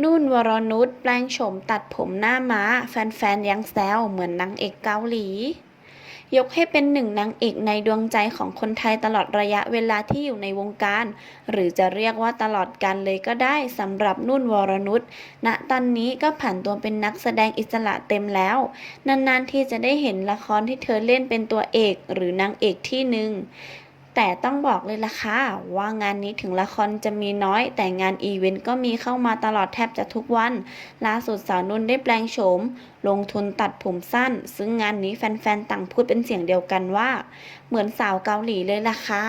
นุ่นวรนุชแปลงโฉมตัดผมหน้าม้า แฟนๆ ยังแซวเหมือนนางเอกเกาหลี ยกให้เป็นหนึ่งนางเอกในดวงใจของคนไทยตลอดระยะเวลาที่อยู่ในวงการ หรือจะเรียกว่าตลอดการเลยก็ได้สำหรับนุ่นวรนุชณตอนนี้ก็ผ่านตัวเป็นนักแสดงอิสระเต็มแล้ว นานๆที่จะได้เห็นละครที่เธอเล่นเป็นตัวเอกหรือนางเอกที่หนึ่ง แต่ต้องบอกเลยล่ะค่ะว่างานนี้ถึงละครจะมีน้อย แต่งานอีเวนต์ก็มีเข้ามาตลอดแทบจะทุกวัน ล่าสุดสาวนุ่นได้แปลงโฉม ลงทุนตัดผมสั้น ซึ่งงานนี้แฟนๆ ต่างพูดเป็นเสียงเดียวกันว่า เหมือนสาวเกาหลีเลยล่ะค่ะ